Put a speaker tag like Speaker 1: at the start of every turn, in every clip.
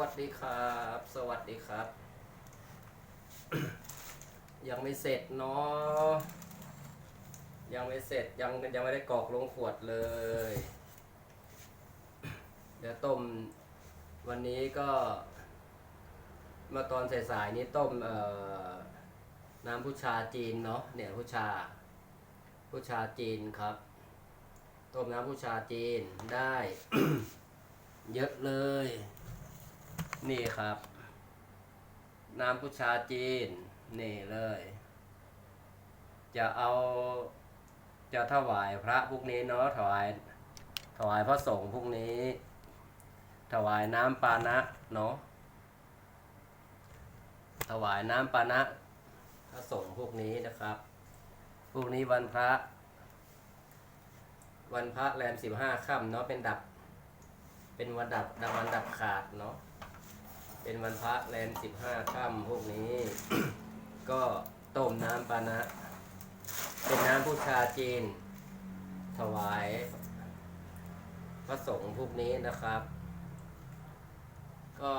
Speaker 1: วัสดีครับ สวัสดีครับ ยังไม่เสร็จเนาะยังไม่เสร็จยังยังไม่ได้กรอกลงขวดเลย เดี๋ยวต้มวันนี้ก็มื่อตอนสายๆนี้ต้มเอ่อน้ำผู้ชาจีนเนาะเนี่ยผู้ชา ผู้ชาจีนครับ ต้มน้ำผู้ชาจีนได้ เยอะเลย นี่ครับ น้ำผู้ชาจีน นี่เลย จะเอาจะถวายพระพวกนี้เนาะถวายถวายพระสงฆ์พวกนี้ ถวายน้ำปานะเนาะถวายน้ำปานะพระสงฆ์พวกนี้นะครับ พวกนี้วันพระ วันพระแรมสิบห้าค่ำเนาะเป็นดับ เป็นวันดับดับวันดับขาดเนาะ เป็นวันพระแรมสิบห้าค่ำพวกนี้ ก็ต้มน้ำปานะ เป็นน้ำพุชาจีน ถวาย พระสงฆ์พวกนี้นะครับ ก็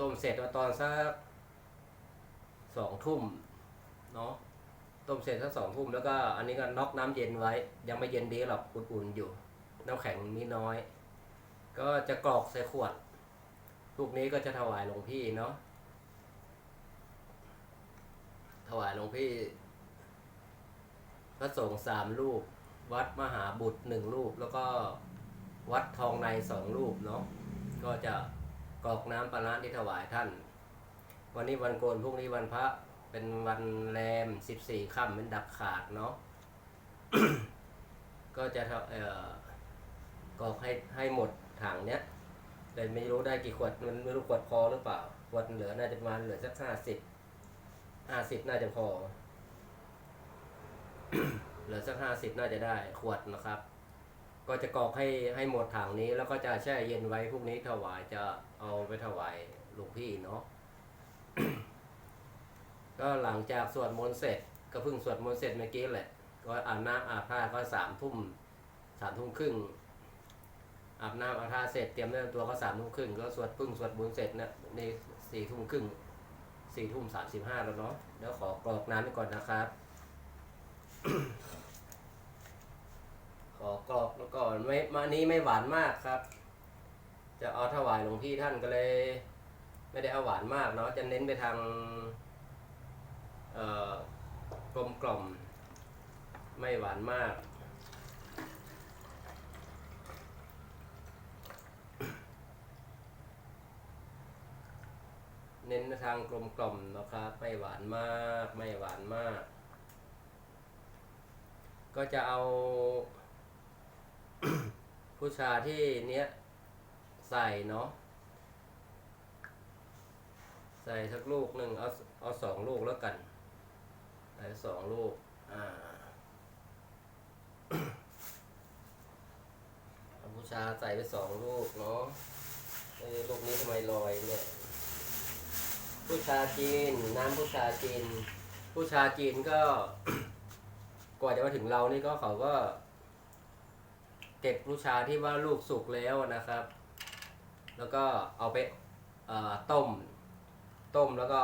Speaker 1: ต้มเสร็จมาตอนสักสองทุ่มเนาะต้มเสร็จสักสองทุ่มแล้วก็อันนี้ก็น็อกน้ำเย็นไว้ ยังไม่เย็นดีหรอกอุ่นๆอยู่ น้ำแข็งมีน้อย ก็จะกรอกใส่ขวด พวกนี้ก็จะถวายหลวงพี่เนาะถวายหลวงพี่ พระสงฆ์สามรูป วัดมหาบุตรหนึ่งรูป แล้วก็วัดทองในสองรูปเนาะก็จะกรอกน้ำปานที่ถวายท่าน วันนี้วันโกนพรุ่งนี้วันพระเป็นวันแรมสิบสี่ค่ำเป็นดับขาดเนาะก็จะเอ่อกรอกให้ให้หมดถังเนี้ย แต่ไม่รู้ได้กี่ขวดมันไม่รู้ขวดพอหรือเปล่า ขวดเหลือน่าจะประมาณเหลือสักห้าสิบห้าสิบน่าจะพอ เหลือสักห้าสิบน่าจะได้ขวดนะครับ ก็จะกรอกให้ให้หมดถังนี้ แล้วก็จะแช่เย็นไว้พรุ่งนี้ถวายจะเอาไปถวายหลวงพี่เนาะก็หลังจากสวดมนต์เสร็จ ก็เพิ่งสวดมนต์เสร็จเมื่อกี้แหละ ก็อาบน้ำอาบผ้าก็สามทุ่มสามทุ่มครึ่ง อาบน้ำอาบท่าเสร็จเตรียมเนื้อตัวก็สามทุ่มครึ่งก็สวดพึ่งสวดบุญเสร็จเนี่ยในสี่ทุ่มครึ่งสี่ทุ่มสามสิบห้าแล้วเนาะเดี๋ยวขอกรอกน้ำไปก่อนนะครับ ขอกรอกแล้วก่อนไม่มานี้ไม่หวานมากครับ จะเอาถวายหลวงพี่ท่านก็เลย ไม่ได้เอาหวานมากเนาะจะเน้นไปทางเอ่อกลมกล่อม ไม่หวานมาก เน้นทางกลมกล่อมนะครับไม่หวานมากไม่หวานมาก ก็จะเอา ผู้ชาที่เนี้ยใส่เนาะใส่สักลูกหนึ่งเอาเอาสองลูกแล้วกันใส่สองลูกอ่าผู้ชาใส่ไปสองลูกเนาะเอ้ลูกนี้ทำไมลอยเนี่ย ผู้ชาจีน น้ำผู้ชาจีน ผู้ชาจีนก็ กว่าจะมาถึงเรานี่ก็เขาก็ เก็บผู้ชาที่ว่าลูกสุกแล้วนะครับ แล้วก็เอาไปต้ม ต้มแล้วก็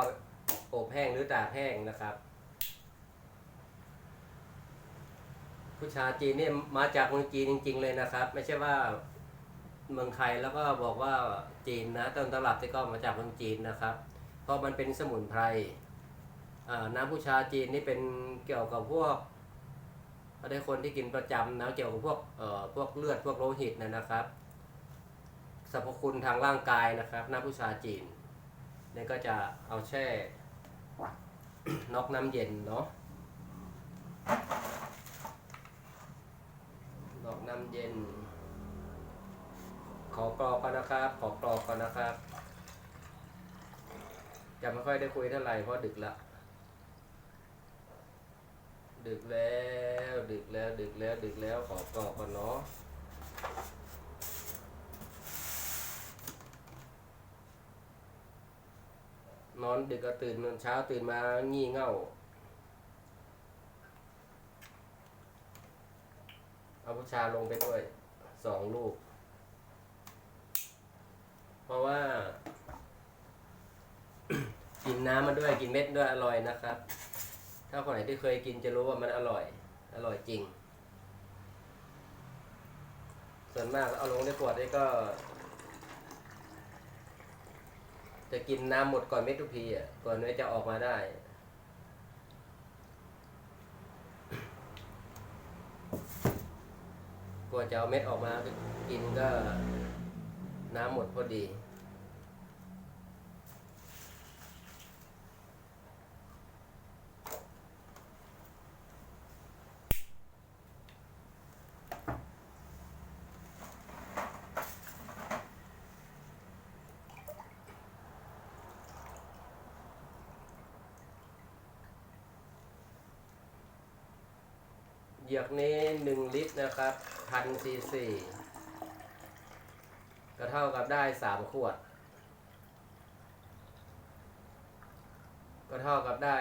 Speaker 1: อบแห้งหรือตากแห้งนะครับ ผู้ชาจีนเนี่ยมาจากเมืองจีนจริง ๆ เลยนะครับ ไม่ใช่ว่าเมืองไทยแล้วก็บอกว่าจีนนะต้นตลับที่ก็มาจากเมืองจีนนะครับ เพราะมันเป็นสมุนไพรน้ำผู้ชาจีนนี่เป็นเกี่ยวกับพวกเขาได้คนที่กินประจำนะเกี่ยวกับพวกเอ่อพวกเลือดพวกโลหิตนะนะครับสรรพคุณทางร่างกายนะครับน้ำผู้ชาจีนนี่ก็จะเอาแช่นอกน้ำเย็นเนาะนอกน้ำเย็น ขอกรอกก่อนนะครับ ขอกรอกก่อนนะครับ จะไม่ค่อยได้คุยเท่าไหร่เพราะดึกละดึกแล้ว ดึกแล้ว ดึกแล้ว ดึกแล้วขอกรอกก่อนเนาะนอนดึกก็ตื่นเช้าตื่นมางี่เง่า เอาผู้ชาลงไปด้วยสองลูก เพราะว่า กินน้ำมันด้วยกินเม็ดด้วยอร่อยนะครับ ถ้าคนไหนที่เคยกินจะรู้ว่ามันอร่อย อร่อยจริง ส่วนมากเอาลงในขวดนี่ก็ จะกินน้ำหมดก่อนเม็ดทุกทีอะก่อนเม็ดจะออกมาได้กว่าจะเอาเม็ดออกมากินก็น้ำหมดพอดี ยือกนี้หนึ่งลิตรนะครับพันซีซีก็เท่ากับได้สามขวด ก็เท่ากับได้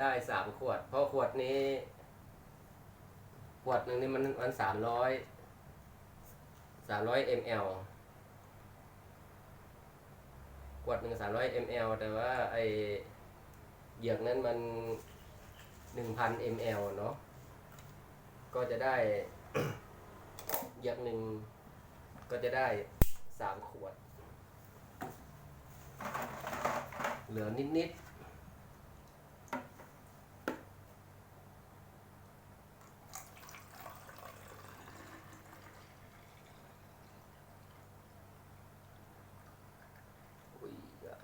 Speaker 1: ได้สามขวด เพราะขวดนี้ ขวดหนึ่งนี่มันมันสามร้อยสามร้อยมลขวดหนึ่งสามร้อยมลแต่ว่าไอเหยือกนั้นมันหนึ่งพันมลเนาะ ก็จะได้เหยือกหนึ่งก็จะได้สามขวด เหลือนิดๆ อุ้ยอะ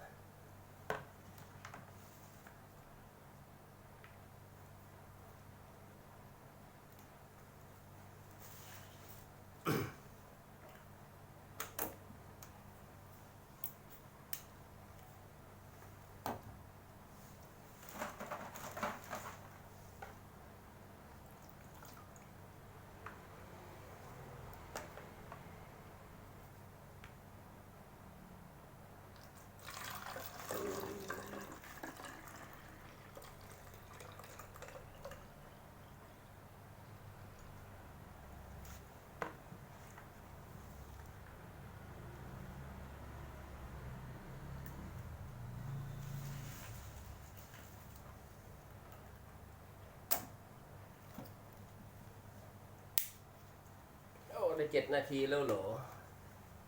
Speaker 1: โอ้ ไปเจ็ดนาทีแล้วเหรอ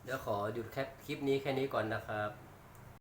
Speaker 1: เดี๋ยวขอหยุดแคปคลิปนี้แค่นี้ก่อนนะครับ